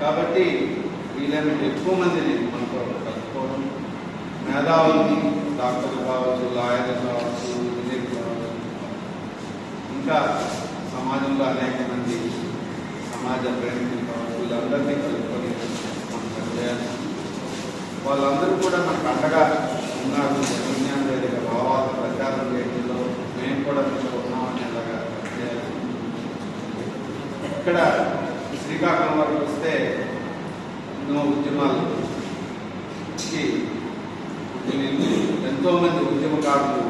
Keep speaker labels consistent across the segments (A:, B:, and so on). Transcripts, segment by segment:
A: కాబట్టి వీళ్ళని ఎక్కువ మందిని మనతో కలుపుకోవడం. మేధావుల్ని డాక్టర్లు కావచ్చు లాయర్లు కావచ్చు ఇంజనీర్లు కావచ్చు. ఇంకా సమాజంలో అనేక మంది సమాజ ప్రేమికులు కావచ్చు వీళ్ళందరినీ కలుపుకొని మనం పనిచేయాలి వాళ్ళందరూ కూడా మనకు అండగా ఉన్నారు. విజ్ఞాన వేదిక భావాలు ప్రచారం చేయడంలో మేము కూడా మీతో ఉన్నామని అలాగా ఇక్కడ శ్రీకాకుళం వరకు వస్తే ఎన్నో ఉద్యమాలు ఎంతోమంది ఉద్యమకారులు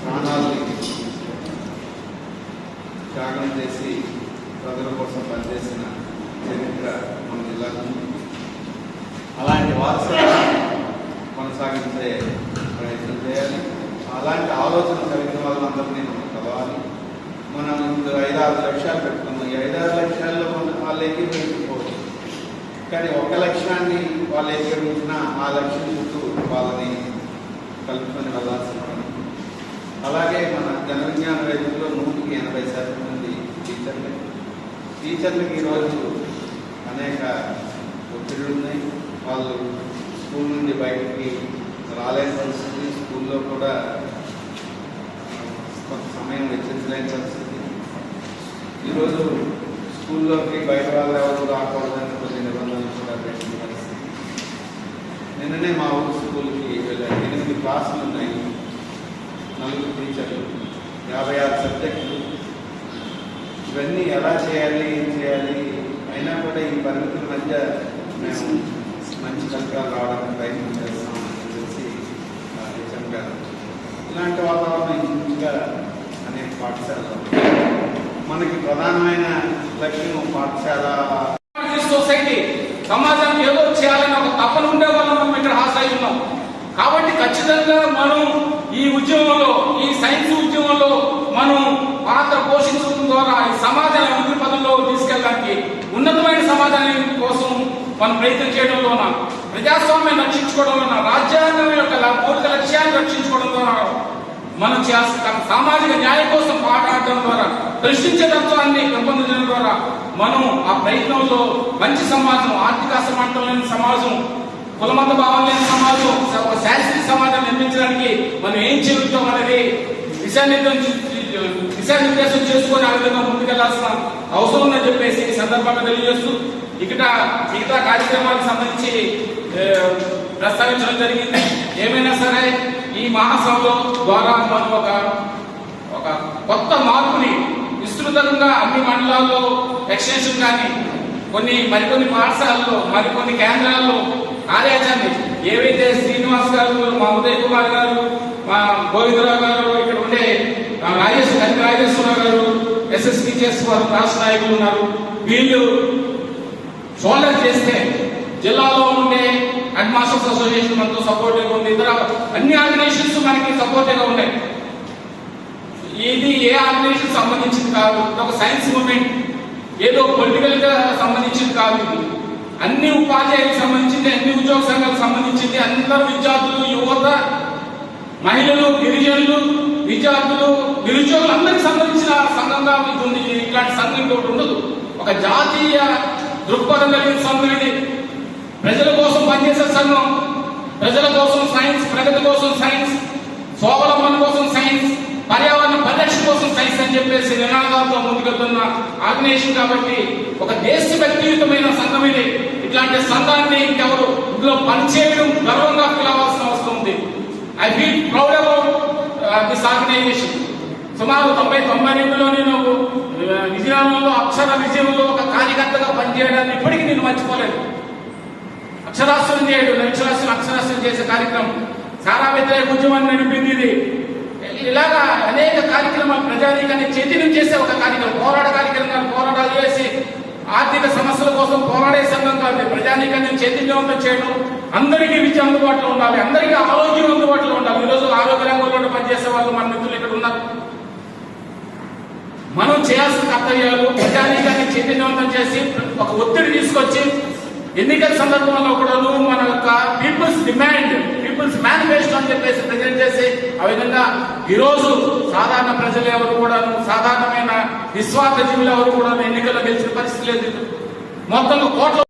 A: ప్రాణాలని త్యాగం చేసి ప్రజల కోసం పనిచేసిన చరిత్ర మన జిల్లాకు ఉంది. అలాంటి వారసత్వాన్ని కొనసాగించే ప్రయత్నం చేయాలి. అలాంటి ఆలోచన కలిగిన వాళ్ళందరినీ మనం కలవాలి. మనం ఇప్పుడు ఐదారు లక్షలు లక్ష్యాలు పెట్టుకున్నాం. ఈ ఐదారు ఆరు లక్ష్యాల్లో మనం వాళ్ళు కానీ ఒక లక్ష్యాన్ని వాళ్ళు ఏకీభవించిన ఆ లక్ష్యం చుట్టూ వాళ్ళని కలుపుకొని వెళ్ళాల్సిన పని. అలాగే మన జన విజ్ఞాన రైతుల్లో నూటికి ఎనభై శాతం మంది టీచర్లే. టీచర్లకి ఈరోజు అనేక ఒత్తిళ్ళు ఉన్నాయి. వాళ్ళు స్కూల్ నుండి బయటికి రాలేని పరిస్థితి స్కూల్లో కూడా కొంత సమయం వెచ్చించలేని పరిస్థితి. ఈరోజు స్కూల్లోకి బయట వాళ్ళు ఎవరు రాకూడదని కొన్ని నిబంధనలు కూడా పెట్టిన పరిస్థితి. నిన్ననే మా ఊరు స్కూల్కి వెళ్ళాను ఎనిమిది క్లాసులు ఉన్నాయి. నలుగురు టీచర్లు. యాభై ఆరు సబ్జెక్టులు. ఇవన్నీ ఎలా చేయాలి ఏం చేయాలి? అయినా కూడా ఈ పరిమితుల మధ్య మేము మంచి ఫలితాలు రావడానికి ప్రయత్నం చేస్తామని చెప్పేసి ఆ హెచ్ఎం గారు ఇలాంటి వాతావరణం ఇంచుగా అనేక పాఠశాలలో మనకి ప్రధానమైన లక్ష్యం పాఠశాల.
B: సొసైటీ సమాజం ఏదో చేయాలని ఒక తపన ఉండే వాళ్ళు మనం ఇక్కడ హాజరై ఉన్నాం. కాబట్టి ఖచ్చితంగా మనం ఈ ఉద్యమంలో ఈ సైన్స్ ఉద్యమంలో మనం పాత్ర పోషించడం ద్వారా ఈ సమాజాన్ని అభివృద్ధి పదంలో తీసుకెళ్ళడానికి ఉన్నతమైన సమాజాన్ని కోసం మనం ప్రయత్నం చేయడంలోన ప్రజాస్వామ్యం రక్షించుకోవడంలోన రాజ్యాంగం యొక్క మౌలిక లక్ష్యాన్ని రక్షించుకోవడం మనం చేయాల్సిన సామాజిక న్యాయం కోసం పోరాడడం ద్వారా ప్రశ్నించే తత్వాన్ని పెంపొందించడం ద్వారా మనం ఆ ప్రయత్నంలో మంచి సమాజం ఆర్థిక అసమానతం లేని సమాజం కులమత భావం లేని సమాజం ఒక శాస్త్రీయ సమాజం నిర్మించడానికి మనం ఏం చెబుతాం అనేది దిశానిర్దేశం దిశానిర్దేశం చేసుకొని ఆ విధంగా ముందుకెళ్ళాల్సిన అవసరం ఉందని చెప్పేసి ఈ సందర్భంగా తెలియజేస్తూ ఇక్కడ మిగతా కార్యక్రమాలకు సంబంధించి ప్రస్తావించడం జరిగింది. ఏమైనా సరే ఈ మహాసభలో ద్వారా మనం ఒక ఒక కొత్త మార్పుని విస్తృతంగా అన్ని మండలాల్లో ఎక్స్టెన్షన్ కానీ కొన్ని మరికొన్ని పాఠశాలల్లో మరికొన్ని కేంద్రాల్లో కార్యాచరణ ఏవైతే శ్రీనివాస్ గారు మా ఉదయ్ కుమార్ గారు మా గోవిందరావు గారు ఇక్కడ ఉండే రాజేశ్వర రాజేశ్వరరావు గారు ఎస్ఎస్ టీచర్స్ రాష్ట్ర నాయకులు ఉన్నారు. వీళ్ళు షోల్డర్ చేస్తే జిల్లాలో ఉండే హెడ్ మాస్టర్స్ అసోసియేషన్ మనతో సపోర్టివ్గా ఉంది. ఇతర అన్ని ఆర్గనైజేషన్స్ మనకి సపోర్టివ్గా ఉన్నాయి. ఇది ఏ ఆర్గనైజేషన్ సంబంధించింది కాదు. ఒక సైన్స్ మూమెంట్ ఏదో పొలిటికల్గా సంబంధించింది కాదు. అన్ని ఉపాధ్యాయులకు సంబంధించింది అన్ని ఉద్యోగ సంఘాలకు సంబంధించింది. అందరు విద్యార్థులు యువత మహిళలు గిరిజనులు విద్యార్థులు నిరుద్యోగులు అందరికి సంబంధించిన సంఘంగా ఇది ఉంది. ఇట్లాంటి సంఘం ఇంకోటి ఉండదు. ఒక జాతీయ దృక్పథం కలిగిన సంఘం ఇది. చేసే సంఘం ప్రజల కోసం సైన్స్ ప్రగతి కోసం సైన్స్ స్వావలంబన కోసం సైన్స్ పర్యావరణ పరిరక్షణ కోసం సైన్స్ అని చెప్పేసి నినాదాలతో ముందుకెళ్తున్న ఆగ్నేయం కాబట్టి ఒక దేశభక్తియుతమైన సంఘం ఇది. ఇట్లాంటి సంఘాన్ని ఇంకెవరు ఇందులో పనిచేయడం గర్వంగా ఫీల్ అవ్వాల్సిన అవసరం ఉంది. I feel proud about this organization. సుమారు తొంభై తొంభై రెండులో నేను విజయనగరంలో అక్షర విజయంలో ఒక కార్యకర్తగా పనిచేయడాన్ని ఇప్పటికీ నేను మర్చిపోలేదు. అక్షరాస్యం చేయడం అక్షరాస్యం అక్షరాస్యం చేసే కార్యక్రమం. సారా వ్యతిరేక ఉద్యమాన్ని నడిపింది ఇది. ఇలాగా అనేక కార్యక్రమాలు ప్రజానీకాన్ని చైతన్యం చేసే ఒక కార్యక్రమం పోరాట కార్యక్రమాలు పోరాటాలు చేసి ఆర్థిక సమస్యల కోసం పోరాడే సంఘం కాదు ప్రజానీకాన్ని చైతన్యవంతం చేయడం అందరికీ విద్య అందుబాటులో ఉండాలి అందరికీ ఆరోగ్యం అందుబాటులో ఉండాలి. ఈరోజు ఆరోగ్య రంగంలో పనిచేసే వాళ్ళు మన మిత్రులు ఇక్కడ ఉన్నారు. మనం చేయాల్సిన కర్తవ్యాలు ప్రజానీకాన్ని చైతన్యవంతం చేసి ఒక ఒత్తిడి తీసుకొచ్చి ఎన్నికల సందర్భంలో కూడా మన యొక్క పీపుల్స్ డిమాండ్ పీపుల్స్ మేనిఫెస్టో అని చెప్పేసి ప్రజెంట్ చేసి ఆ విధంగా ఈరోజు సాధారణ ప్రజలు ఎవరు కూడా సాధారణమైన నిస్వార్థ జీవులు ఎవరు కూడా ఎన్నికల్లో గెలిచిన పరిస్థితి లేదు మొత్తం కోట్ల